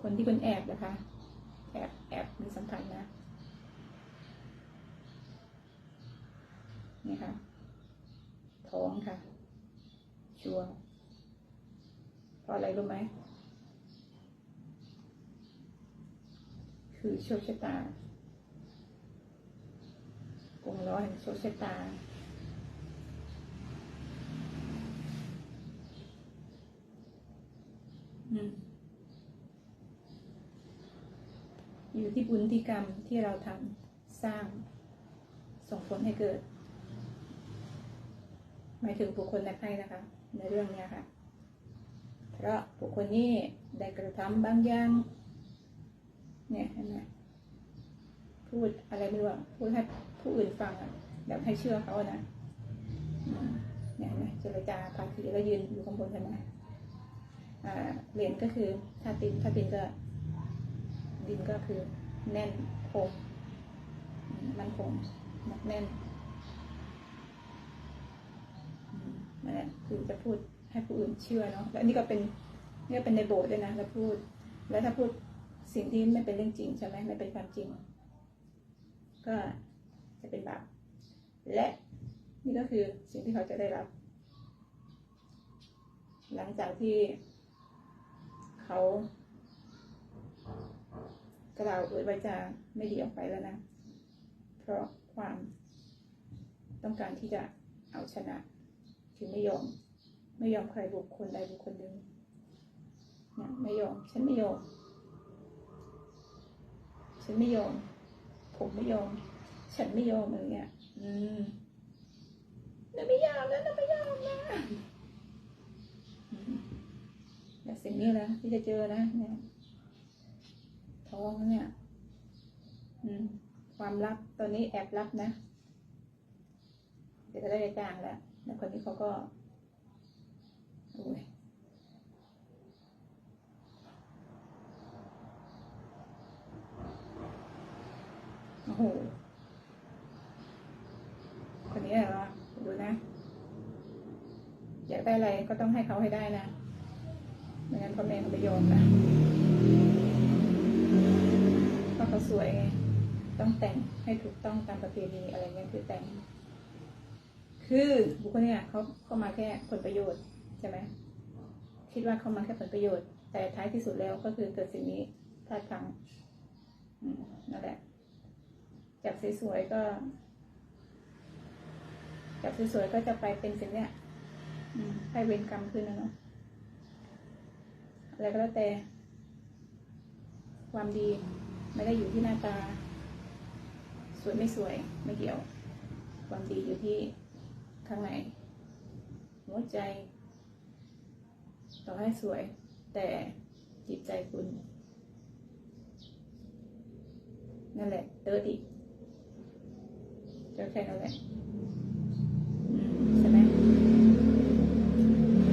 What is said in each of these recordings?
คนที่เป็นแอบนะคะ แอบแอบมีสัมพันธ์นะนี่ค่ะ ท้องค่ะ ชัวร์เพราะอะไรรู้ไหม คือโชคชะตากงล้อแห่งโชคชะตาอืม อยู่ที่บุญที่กรรมที่เราทำสร้างส่งผลให้เกิด หมายถึงบุคคลในไพ่นะคะ ในเรื่องนี้ค่ะ เพราะบุคคลนี้ได้กระทำบางอย่าง เนี่ยเห็นไหมพูดอะไรไม่รู้พูดให้ผู้อื่นฟังอะแบบให้เชื่อเขาอะนะเนี่ยนไหมเจรจาภาคีแล้วยืนอยู่ข้างบนใช่ไหมเหรียญก็คือถ้าตินถ้าตินก็ินก็คือแน่นคงมมันคงหนักแน่นนั่นแหละคือจะพูดให้ผู้อื่นเชื่อเนาะแล้วนี่ก็เป็นนี่ก็เป็นในโบสถ์ด้วยนะแล้วพูด แล้วถ้าพูดสิ่งที่ไม่เป็นเรื่องจริงใช่ไหมไม่เป็นความจริง ก็จะเป็นบาปและนี่ก็คือสิ่งที่เขาจะได้รับ หลังจากที่เขา กล่าวเอ่ยไว้จะไม่ดีออกไปแล้วนะ เพราะความต้องการที่จะเอาชนะคือไม่ยอม ไม่ยอมใครบุคคลใดบุคคลหนึ่งนะไม่ยอม ฉันไม่ยอม ฉันไม่ยอม ผมไม่ยอม ฉันไม่ยอมอะไรเงี้ย อืมเราไม่ยอมนะเราไม่ยอมนะแต่สิ่งนี้แหละที่จะเจอนะเนี่ย ท้องเนี่ย อืม ความลับตอนนี้แอบลับนะ เดี๋ยวจะได้จ้างแล้วแล้วคนนี้เขาก็โอ้ยโอ้โห คนนี้เหรอดูนะ อยากได้อะไรก็ต้องให้เขาให้ได้นะ ไม่งั้นพ่อแม่เขาไม่ยอมนะเพราะเขาสวยไง ต้องแต่งให้ถูกต้องตามประเพณีอะไรเงี้ยคือแต่ง คือบุคคลเนี่ยเขาเข้ามาแค่ผลประโยชน์ใช่ไหมคิดว่าเขามาแค่ผลประโยชน์ แต่ท้ายที่สุดแล้วก็คือเกิดสิ่งนี้พลาดพลังนั่นแหละจากสวยๆก็จากสวยๆก็จะไปเป็นสิ่งเนี้ยให้เวรกรรมขึ้นนะเนาะอะไรก็แล้วแต่ ความดีไม่ได้อยู่ที่หน้าตา สวยไม่สวยไม่เกี่ยว ความดีอยู่ที่ข้างในหัวใจ ต่อให้สวย แต่จิตใจคุณ นั่นแหละเตอร์ดิเจอแค่นั้นแหละใช่ไหม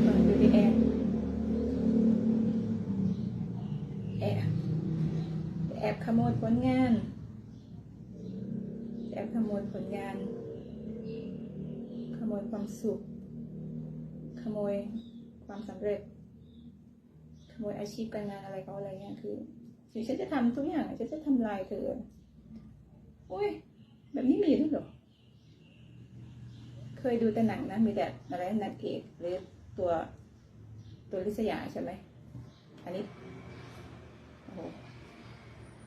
ก่อนดูดีแอบแอบขโมยผลงาน ขโมยผลงาน ขโมยความสุข ขโมยความสำเร็จ ขโมยอาชีพการงานอะไรเขาอะไรเงี้ยคือคือฉันจะทำทุกอย่างฉันจะทำลายเธอโอ้ยแบบนี้มีด้วยเหรอเคยดูแต่หนังนะมีแต่อะไรนางเอกหรือตัวตัวลิษยาใช่ไหมอันนี้โอ้โห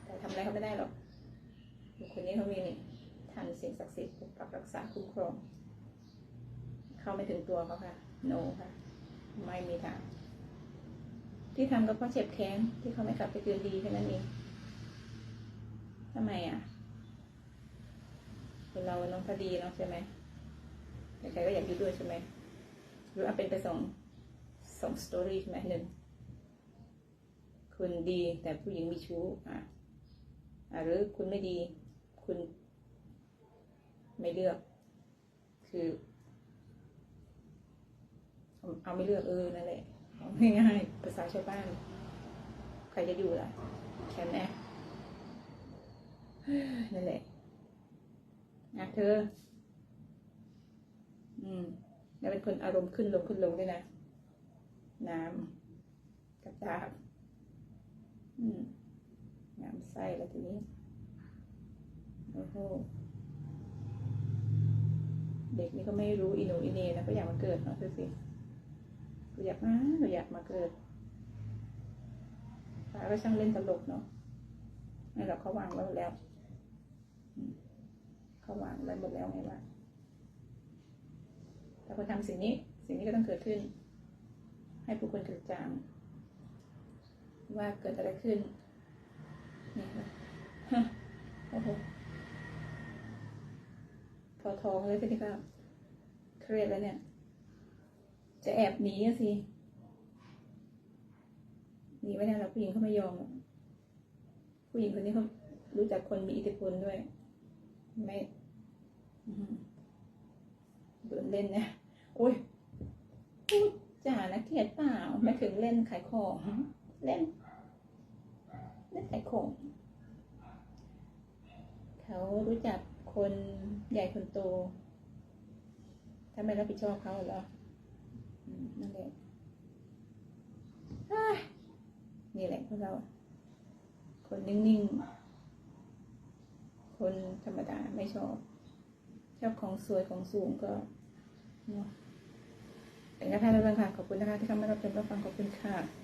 แต่ทำอะไรเขาไม่ได้หรอกบุคคนนี้เขามีนี่ ทันสิ่งศักดิ์สิทธิ์ปกปักรักษาคุ้มครอง เข้าไม่ถึงตัวเขาค่ะ โนค่ะ ไม่มีทาง ที่ทำก็เพราะเจ็บแค้นที่เขาไม่กลับไปคืนดีแค่นั้นเองทำไมอะคนเราน้องคดีเนาะใช่ไหมใครก็อยากอยู่ด้วยใช่ไหมหรือเอาเป็นไปสองสองสตอรี่ใช่ไหมหนึ่งคุณดีแต่ผู้หญิงมีชู้อะหรือคุณไม่ดี คุณ ไม่เลือก คือเอาไม่เลือกเออนั่นแหละง่ายๆภาษาชาวบ้าน ใครจะอยู่ล่ะแค่นั้นนั่นแหละนะเธอ อืม แล้วเป็นคนอารมณ์ขึ้นลงขึ้นลงด้วยนะ น้ำกับดาบอืมงามไส้แล้วทีนี้ โอ้โห เด็กนี่ก็ไม่รู้อีโหนอีเหนนะก็อยากมาเกิดเนาะดูสิก็อยากมาก็อยากมาเกิดป้าก็ช่างเล่นตลกเนาะนี่เราเขาวางไว้หมดแล้วเขาวางไว้หมดแล้วไงวะแต่พอทำสิ่งนี้ สิ่งนี้ก็ต้องเกิดขึ้น ให้ผู้คนกระจ่างว่าเกิดอะไรขึ้นนี่ค่ะฮะโอ้โห พอท้องเลยทีนี้ก็เครียดแล้วเนี่ย จะแอบหนีสิหนีไม่ได้หรอกผู้หญิงเขาไม่ยอมผู้หญิงคนนี้เขารู้จักคนมีอิทธิพลด้วย ไม่อื้อหือโดนเล่นเนี่ยโอ้ยพูดจ่านะเกลียดเปล่าไม่ถึงเล่นขายของเล่นเล่นขายของเขารู้จัก คนใหญ่คนโตถ้าไม่รับผิดชอบเขาเหรอนั่นแหละนี่แหละพวกเรา คนนิ่งๆ คนธรรมดาไม่ชอบ ชอบของสวยของสูงก็เนาะเป็นกระทาเรื่องค่ะ ขอบคุณนะคะที่เข้ามารับชมรับฟังขอบคุณค่ะ